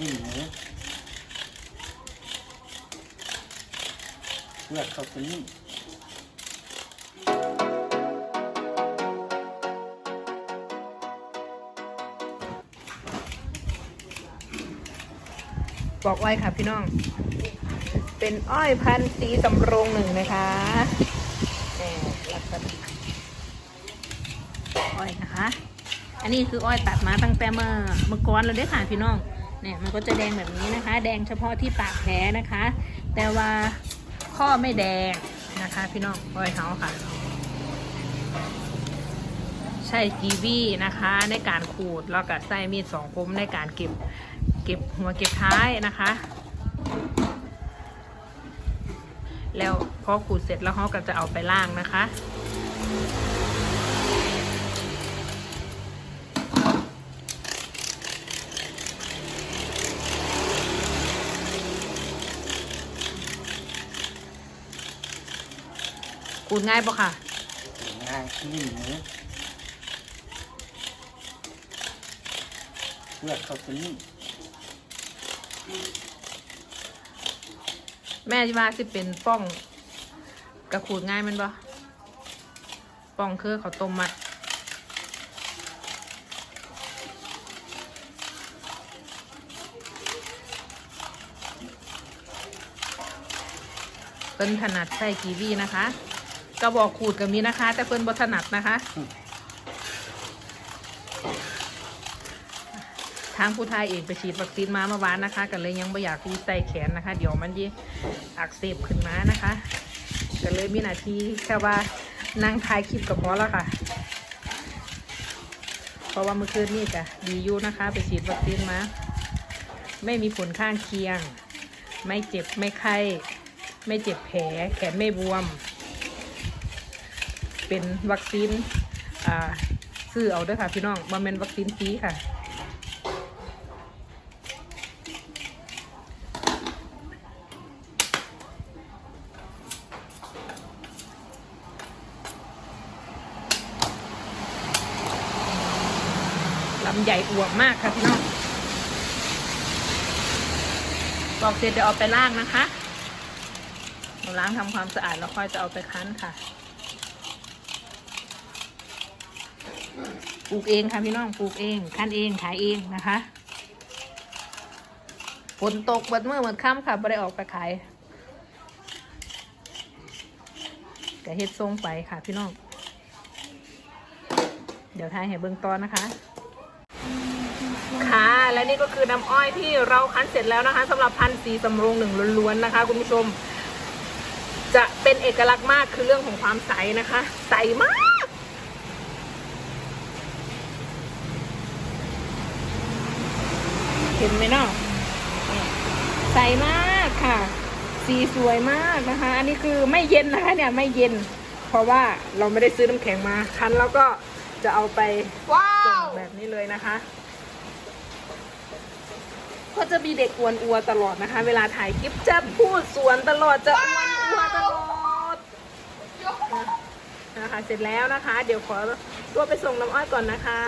นิ่มเนื้อเลือดเขาจะนิ่มบอกไว้ค่ะพี่น้อง เป็นอ้อยพันธุ์สีสำโรงหนึ่งนะคะแหมลักษณะอ้อยนะคะ อันนี้คืออ้อยตัดมาตั้งแต่เมื่อเมื่อก่อนแล้วเด้อค่ะพี่น้อง เนี่ยมันก็จะแดงแบบนี้นะคะ แดงเฉพาะที่ปากแผลนะคะ แต่ว่าข้อไม่แดงนะคะ พี่น้องอ้อยเขาค่ะ ใช้กีวีนะคะ ในการขูดแล้วก็ใส่มีดสองคมในการเก็บเก็บหัวเก็บท้ายนะคะ แล้วพอขูดเสร็จแล้วเขาก็จะเอาไปล่างนะคะ ขูดง่ายปะค่ะ ง่ายนิ่มเนื้อเลือดเขาจะนิ่มแม่ว่าสิเป็นป้องกระขูดง่ายแมันปะป้องคือเขาวต้มมัดเพิ่นถนัดใส่กีวีนะคะ กระบอกขูดกับมีนะคะ แต่เพิ่นบ่ถนัดนะคะ ทางผู้ไทยเองไปฉีดวัคซีนมาเมื่อวานนะคะก็เลยยังไม่อยากที่ใส่แขนนะคะ เดี๋ยวมันยิ่อักเสบขึ้นมานะคะก็เลยมีหน้าที่แค่ว่านั่งถ่ายคลิปกับพอแล้วค่ะ เพราะว่าเมื่อคืนนี่ก็ดีอยู่นะคะ ไปฉีดวัคซีนมา ไม่มีผลข้างเคียง ไม่เจ็บไม่ไข้ ไม่เจ็บแผล แขนไม่บวม เป็นวัคซีนอ่าซื้อเอาด้วยค่ะพี่น้องมันเป็นวัคซีนฟรีค่ะลำใหญ่อวบมากค่ะพี่น้องบอกเสร็จเดี๋ยวเอาไปล้างนะคะ ล้างทำความสะอาดแล้วค่อยจะเอาไปคั้นค่ะ ลูกเองค่ะพี่น้องปลูกเองคั้นเองขายเองนะคะฝนตกเบิดเมื่อเบิดค่ำค่ะไม่ได้ออกไปขายแต่เฮ็ดทรงไปค่ะพี่น้อง เดี๋ยวทายให้เบื้องต้นนะคะ ค่ะ และนี่ก็คือน้ำอ้อยที่เราคั้นเสร็จแล้วนะคะสำหรับพันธุ์สีสำโรงหนึ่งล้วนๆนะคะ คุณผู้ชม จะเป็นเอกลักษณ์มากคือเรื่องของความใสนะคะ ใสมาก เห็นไหมเนาะเนี่ยใสมากค่ะ สีสวยมากนะคะ อันนี้คือไม่เย็นนะคะ เนี่ยไม่เย็น เพราะว่าเราไม่ได้ซื้อน้ำแข็งมาคั้นแล้วก็จะเอาไปว้าส่งวแบบนี้เลยนะคะ ก็จะมีเด็กอวนอัวตลอดนะคะ เวลาถ่ายคลิปจะพูดสวนตลอดจะอวนอัวตลอดนะคะ เสร็จแล้วนะคะ เดี๋ยวขอตัวไปส่งน้ำอ้อยก่อนนะคะ